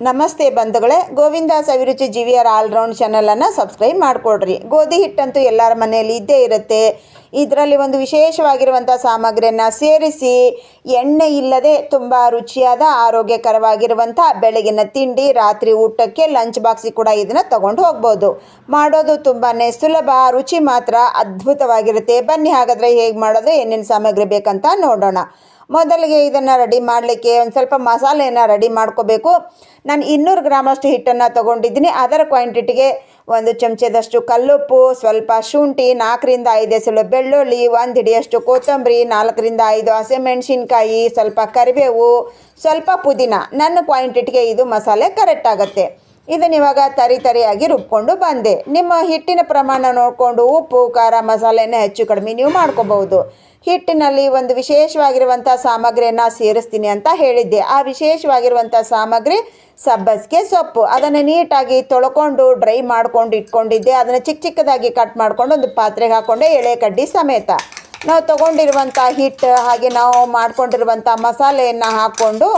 ನಮಸ್ತೆ ಬಂಧುಗಳೇ Govinda Saviruchi G V R all round ಚಾನಲನ್ನು ಸಬ್ಸ್ಕ್ರೈಬ್ ಮಾಡಿಕೊಡ್ರಿ. ಗೋಧಿ ಹಿಟ್ಟಂತೂ ಎಲ್ಲರ ಮನೆಯಲ್ಲಿ ಇದ್ದೇ ಇರುತ್ತೆ. ಇದರಲ್ಲಿ ಒಂದು ವಿಶೇಷವಾಗಿರುವಂಥ ಸಾಮಗ್ರಿಯನ್ನು ಸೇರಿಸಿ, ಎಣ್ಣೆ ಇಲ್ಲದೆ ತುಂಬ ರುಚಿಯಾದ ಆರೋಗ್ಯಕರವಾಗಿರುವಂಥ ಬೆಳಗಿನ ತಿಂಡಿ, ರಾತ್ರಿ ಊಟಕ್ಕೆ ಲಂಚ್ ಬಾಕ್ಸಿಗೆ ಕೂಡ ಇದನ್ನು ತಗೊಂಡು ಹೋಗ್ಬೋದು. ಮಾಡೋದು ತುಂಬಾ ಸುಲಭ, ರುಚಿ ಮಾತ್ರ ಅದ್ಭುತವಾಗಿರುತ್ತೆ. ಬನ್ನಿ ಹಾಗಾದರೆ ಹೇಗೆ ಮಾಡೋದು, ಏನೇನು ಸಾಮಗ್ರಿ ಬೇಕಂತ ನೋಡೋಣ. ಮೊದಲಿಗೆ ಇದನ್ನು ರೆಡಿ ಮಾಡಲಿಕ್ಕೆ ಒಂದು ಸ್ವಲ್ಪ ಮಸಾಲೆಯನ್ನು ರೆಡಿ ಮಾಡ್ಕೋಬೇಕು. ನಾನು ಇನ್ನೂರು ಗ್ರಾಮಷ್ಟು ಹಿಟ್ಟನ್ನು ತೊಗೊಂಡಿದ್ದೀನಿ. ಅದರ ಕ್ವಾಂಟಿಟಿಗೆ ಒಂದು ಚಮಚದಷ್ಟು ಕಲ್ಲುಪ್ಪು, ಸ್ವಲ್ಪ ಶುಂಠಿ, ನಾಲ್ಕರಿಂದ ಐದು ಎಸಳು ಬೆಳ್ಳುಳ್ಳಿ, ಒಂದು ಹಿಡಿಯಷ್ಟು ಕೊತ್ತಂಬರಿ, ನಾಲ್ಕರಿಂದ ಐದು ಹಸಿಮೆಣಸಿನ್ಕಾಯಿ, ಸ್ವಲ್ಪ ಕರಿಬೇವು, ಸ್ವಲ್ಪ ಪುದೀನ. ನನ್ನ ಕ್ವಾಂಟಿಟಿಗೆ ಇದು ಮಸಾಲೆ ಕರೆಕ್ಟ್ ಆಗುತ್ತೆ. ಇದನ್ನ ಇವಾಗ ತರಿ ತರಿಯಾಗಿ ರುಬ್ಕೊಂಡು ಬಂದೆ. ನಿಮ್ಮ ಹಿಟ್ಟಿನ ಪ್ರಮಾಣ ನೋಡಿಕೊಂಡು ಉಪ್ಪು, ಖಾರ ಮಸಾಲೆನ ಹೆಚ್ಚು ಕಡಿಮೆ ನೀವು ಮಾಡ್ಕೋಬಹುದು. ಹಿಟ್ಟಿನಲ್ಲಿ ಒಂದು ವಿಶೇಷವಾಗಿರುವಂಥ ಸಾಮಗ್ರಿಯನ್ನು ಸೇರಿಸ್ತೀನಿ ಅಂತ ಹೇಳಿದ್ದೆ. ಆ ವಿಶೇಷವಾಗಿರುವಂಥ ಸಾಮಗ್ರಿ ಸಬ್ಬಸಿಗೆ ಸೊಪ್ಪು. ಅದನ್ನು ನೀಟಾಗಿ ತೊಳ್ಕೊಂಡು ಡ್ರೈ ಮಾಡ್ಕೊಂಡು ಇಟ್ಕೊಂಡಿದ್ದೆ. ಅದನ್ನು ಚಿಕ್ಕ ಚಿಕ್ಕದಾಗಿ ಕಟ್ ಮಾಡ್ಕೊಂಡು ಒಂದು ಪಾತ್ರೆಗೆ ಹಾಕ್ಕೊಂಡೆ ಎಳೆ ಕಡ್ಡಿ ಸಮೇತ. ನಾವು ತೊಗೊಂಡಿರುವಂಥ ಹಿಟ್ಟು ಹಾಗೆ ನಾವು ಮಾಡಿಕೊಂಡಿರುವಂಥ ಮಸಾಲೆಯನ್ನು ಹಾಕ್ಕೊಂಡು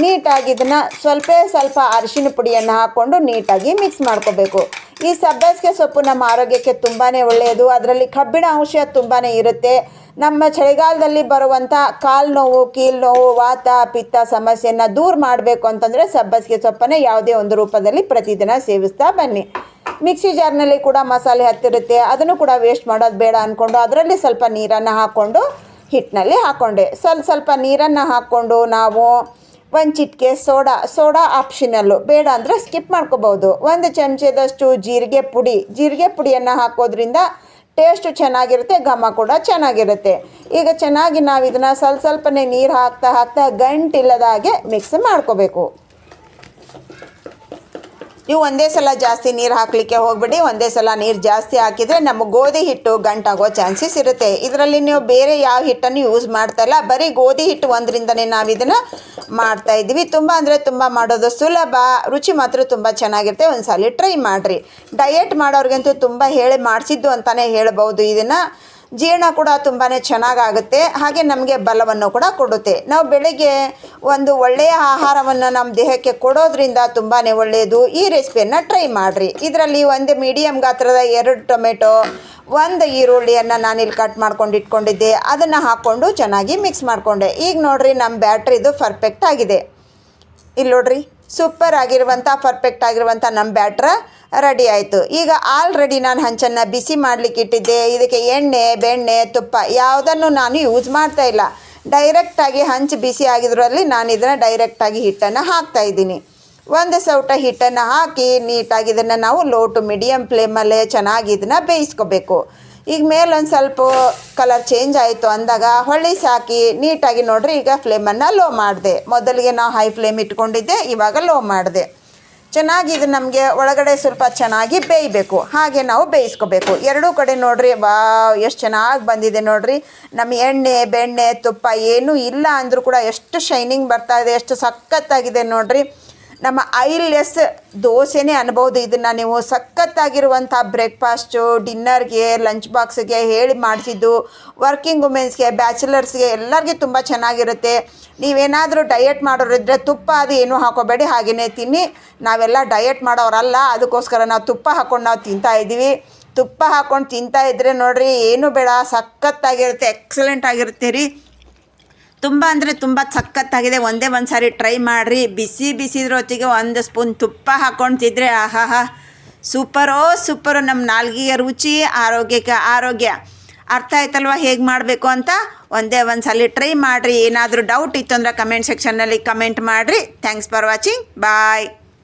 ನೀಟಾಗಿ ಇದನ್ನು ಸ್ವಲ್ಪ ಸ್ವಲ್ಪ ಅರಿಶಿನ ಪುಡಿಯನ್ನು ಹಾಕ್ಕೊಂಡು ನೀಟಾಗಿ ಮಿಕ್ಸ್ ಮಾಡ್ಕೋಬೇಕು. ಈ ಸಬ್ಬಸಿಗೆ ಸೊಪ್ಪು ನಮ್ಮ ಆರೋಗ್ಯಕ್ಕೆ ತುಂಬಾ ಒಳ್ಳೆಯದು. ಅದರಲ್ಲಿ ಕಬ್ಬಿಣ ಅಂಶ ತುಂಬಾ ಇರುತ್ತೆ. ನಮ್ಮ ಚಳಿಗಾಲದಲ್ಲಿ ಬರುವಂಥ ಕಾಲು ನೋವು, ಕೀಲು ನೋವು, ವಾತ, ಪಿತ್ತ ಸಮಸ್ಯೆಯನ್ನು ದೂರ ಮಾಡಬೇಕು ಅಂತಂದರೆ ಸಬ್ಬಸಿಗೆ ಸೊಪ್ಪನ್ನು ಯಾವುದೇ ಒಂದು ರೂಪದಲ್ಲಿ ಪ್ರತಿದಿನ ಸೇವಿಸ್ತಾ ಬನ್ನಿ. ಮಿಕ್ಸಿ ಜಾರ್ನಲ್ಲಿ ಕೂಡ ಮಸಾಲೆ ಹತ್ತಿರುತ್ತೆ. ಅದನ್ನು ಕೂಡ ವೇಸ್ಟ್ ಮಾಡೋದು ಬೇಡ ಅಂದ್ಕೊಂಡು ಅದರಲ್ಲಿ ಸ್ವಲ್ಪ ನೀರನ್ನು ಹಾಕ್ಕೊಂಡು ಹಿಟ್ಟಿನಲ್ಲಿ ಹಾಕ್ಕೊಂಡೆ ಸ್ವಲ್ಪ ಸ್ವಲ್ಪ ನೀರನ್ನು ಹಾಕ್ಕೊಂಡು ನಾವು ಒಂದು ಚಿಟಿಕೆ ಸೋಡಾ ಸೋಡಾ ಆಪ್ಷನಲ್ಲು ಬೇಡ ಅಂದರೆ ಸ್ಕಿಪ್ ಮಾಡ್ಕೋಬೋದು ಒಂದು ಚಮಚದಷ್ಟು ಜೀರಿಗೆ ಪುಡಿ. ಜೀರಿಗೆ ಪುಡಿಯನ್ನು ಹಾಕೋದ್ರಿಂದ ಟೇಸ್ಟು ಚೆನ್ನಾಗಿರುತ್ತೆ, ಘಮ ಕೂಡ ಚೆನ್ನಾಗಿರುತ್ತೆ. ಈಗ ಚೆನ್ನಾಗಿ ನಾವು ಇದನ್ನು ಸ್ವಲ್ಪ ಸ್ವಲ್ಪನೇ ನೀರು ಹಾಕ್ತಾ ಹಾಕ್ತಾ ಗಂಟಿಲ್ಲದ ಹಾಗೆ ಮಿಕ್ಸ್ ಮಾಡ್ಕೋಬೇಕು. ನೀವು ಒಂದೇ ಸಲ ಜಾಸ್ತಿ ನೀರು ಹಾಕಲಿಕ್ಕೆ ಹೋಗ್ಬಿಡಿ, ಒಂದೇ ಸಲ ನೀರು ಜಾಸ್ತಿ ಹಾಕಿದರೆ ನಮ್ಮ ಗೋಧಿ ಹಿಟ್ಟು ಗಂಟಾಗೋ ಚಾನ್ಸಸ್ ಇರುತ್ತೆ. ಇದರಲ್ಲಿ ನೀವು ಬೇರೆ ಯಾವ ಹಿಟ್ಟನ್ನು ಯೂಸ್ ಮಾಡ್ತಾ ಇಲ್ಲ, ಬರೀ ಗೋಧಿ ಹಿಟ್ಟು ಒಂದರಿಂದನೇ ನಾವು ಇದನ್ನು ಮಾಡ್ತಾ ಇದ್ದೀವಿ. ತುಂಬ ಅಂದರೆ ತುಂಬ ಮಾಡೋದು ಸುಲಭ, ರುಚಿ ಮಾತ್ರ ತುಂಬ ಚೆನ್ನಾಗಿರುತ್ತೆ ಒಂದು ಸಲ ಟ್ರೈ ಮಾಡಿರಿ. ಡಯೆಟ್ ಮಾಡೋರಿಗಂತೂ ತುಂಬ ಹೇಳಿ ಮಾಡಿಸಿದ್ದು ಅಂತಲೇ ಹೇಳ್ಬೋದು ಇದನ್ನು. ಜೀರ್ಣ ಕೂಡ ತುಂಬಾ ಚೆನ್ನಾಗಾಗುತ್ತೆ, ಹಾಗೆ ನಮಗೆ ಬಲವನ್ನು ಕೂಡ ಕೊಡುತ್ತೆ. ನಾವು ಬೆಳಗ್ಗೆ ಒಂದು ಒಳ್ಳೆಯ ಆಹಾರವನ್ನು ನಮ್ಮ ದೇಹಕ್ಕೆ ಕೊಡೋದ್ರಿಂದ ತುಂಬಾ ಒಳ್ಳೆಯದು. ಈ ರೆಸಿಪಿಯನ್ನು ಟ್ರೈ ಮಾಡಿರಿ. ಇದರಲ್ಲಿ ಒಂದು ಮೀಡಿಯಮ್ ಗಾತ್ರದ ಎರಡು ಟೊಮೆಟೊ, ಒಂದು ಈರುಳ್ಳಿಯನ್ನು ನಾನಿಲ್ಲಿ ಕಟ್ ಮಾಡ್ಕೊಂಡು ಇಟ್ಕೊಂಡಿದ್ದೆ. ಅದನ್ನು ಹಾಕ್ಕೊಂಡು ಚೆನ್ನಾಗಿ ಮಿಕ್ಸ್ ಮಾಡಿಕೊಂಡೆ. ಈಗ ನೋಡಿರಿ ನಮ್ಮ ಬ್ಯಾಟ್ರಿದು ಪರ್ಫೆಕ್ಟ್ ಆಗಿದೆ. ಇಲ್ಲಿ ನೋಡ್ರಿ ಸೂಪರ್ ಆಗಿರುವಂಥ ಪರ್ಫೆಕ್ಟ್ ಆಗಿರುವಂಥ ನಮ್ಮ ಬ್ಯಾಟ್ರ ರೆಡಿ ಆಯಿತು. ಈಗ ಆಲ್ರೆಡಿ ನಾನು ಹಂಚನ್ನು ಬಿಸಿ ಮಾಡಲಿಕ್ಕೆ ಇಟ್ಟಿದ್ದೆ. ಇದಕ್ಕೆ ಎಣ್ಣೆ, ಬೆಣ್ಣೆ, ತುಪ್ಪ ಯಾವುದನ್ನು ನಾನು ಯೂಸ್ ಮಾಡ್ತಾ ಇಲ್ಲ. ಡೈರೆಕ್ಟಾಗಿ ಹಂಚು ಬಿಸಿ ಆಗಿದ್ರಲ್ಲಿ ನಾನು ಇದನ್ನು ಡೈರೆಕ್ಟಾಗಿ ಹಿಟ್ಟನ್ನು ಹಾಕ್ತಾ ಇದ್ದೀನಿ. ಒಂದು ಸೌಟ ಹಿಟ್ಟನ್ನು ಹಾಕಿ ನೀಟಾಗಿ ಇದನ್ನು ನಾವು ಲೋ ಟು ಮೀಡಿಯಮ್ ಫ್ಲೇಮಲ್ಲೇ ಚೆನ್ನಾಗಿ ಇದನ್ನು ಬೇಯಿಸ್ಕೋಬೇಕು. ಈಗ ಮೇಲೊಂದು ಸ್ವಲ್ಪ ಕಲರ್ ಚೇಂಜ್ ಆಯಿತು ಅಂದಾಗ ಹೊಳ್ಳಿ ಸಾಕಿ ನೀಟಾಗಿ ನೋಡ್ರಿ ಈಗ ಫ್ಲೇಮನ್ನು ಲೋ ಮಾಡಿದೆ. ಮೊದಲಿಗೆ ನಾವು ಹೈ ಫ್ಲೇಮ್ ಇಟ್ಕೊಂಡಿದ್ದೆ, ಇವಾಗ ಲೋ ಮಾಡಿದೆ. ಚೆನ್ನಾಗಿ ಇದು ನಮಗೆ ಒಳಗಡೆ ಸ್ವಲ್ಪ ಚೆನ್ನಾಗಿ ಬೇಯಬೇಕು. ಹಾಗೆ ನಾವು ಬೇಯಿಸ್ಕೋಬೇಕು. ಎರಡೂ ಕಡೆ ನೋಡ್ರಿ ವಾ ಎಷ್ಟು ಚೆನ್ನಾಗಿ ಬಂದಿದೆ ನೋಡ್ರಿ. ನಮ್ಮ ಎಣ್ಣೆ, ಬೆಣ್ಣೆ, ತುಪ್ಪ ಏನೂ ಇಲ್ಲ ಅಂದರೂ ಕೂಡ ಎಷ್ಟು ಶೈನಿಂಗ್ ಬರ್ತಾ ಇದೆ, ಎಷ್ಟು ಸಖತ್ತಾಗಿದೆ ನೋಡ್ರಿ. ನಮ್ಮ ಐಲೆಸ್ ದೋಸೆನೇ ಅನ್ಬೋದು ಇದನ್ನು ನೀವು ಸಖತ್ತಾಗಿರುವಂಥ ಬ್ರೇಕ್ಫಾಸ್ಟು, ಡಿನ್ನರ್ಗೆ, ಲಂಚ್ ಬಾಕ್ಸ್ಗೆ ಹೇಳಿ ಮಾಡಿಸಿದ್ದು, ವರ್ಕಿಂಗ್ ವುಮೆನ್ಸ್ಗೆ, ಬ್ಯಾಚುಲರ್ಸ್ಗೆ ಎಲ್ಲರಿಗೂ ತುಂಬ ಚೆನ್ನಾಗಿರುತ್ತೆ. ನೀವೇನಾದರೂ ಡಯಟ್ ಮಾಡೋರಿದ್ರೆ ತುಪ್ಪ ಅದು ಏನೂ ಹಾಕೋಬೇಡಿ ಹಾಗೆಯೇ ತಿನ್ನಿ. ನಾವೆಲ್ಲ ಡಯಟ್ ಮಾಡೋರಲ್ಲ, ಅದಕ್ಕೋಸ್ಕರ ನಾವು ತುಪ್ಪ ಹಾಕ್ಕೊಂಡು ನಾವು ತಿಂತಾ ಇದ್ದೀವಿ. ತುಪ್ಪ ಹಾಕ್ಕೊಂಡು ತಿಂತಾ ಇದ್ದರೆ ನೋಡಿರಿ, ಏನು ಬೇಡ, ಸಖತ್ತಾಗಿರುತ್ತೆ, ಎಕ್ಸಲೆಂಟ್ ಆಗಿರುತ್ತೆ ರೀ. ತುಂಬ ಅಂದರೆ ತುಂಬ ಸಖತ್ತಾಗಿದೆ. ಒಂದೇ ಒಂದು ಸಾರಿ ಟ್ರೈ ಮಾಡಿರಿ. ಬಿಸಿ ಬಿಸಿದ್ರ ಹೊತ್ತಿಗೆ ಒಂದು ಸ್ಪೂನ್ ತುಪ್ಪ ಹಾಕ್ಕೊಂಡು ತಿಂದರೆ ಆಹಾಹಾ ಸೂಪರೋ ಸೂಪರು ನಮ್ಮ ನಾಲ್ಗೆಯ ರುಚಿ ಆರೋಗ್ಯಕ್ಕೆ ಆರೋಗ್ಯ. ಅರ್ಥ ಆಯ್ತಲ್ವ? ಹೇಗೆ ಮಾಡಬೇಕು ಅಂತ ಒಂದೇ ಒಂದು ಸಲ ಟ್ರೈ ಮಾಡಿರಿ. ಏನಾದರೂ ಡೌಟ್ ಇತ್ತು ಅಂದರೆ ಕಮೆಂಟ್ ಸೆಕ್ಷನ್ನಲ್ಲಿ ಕಮೆಂಟ್ ಮಾಡಿರಿ. Thanks for watching bye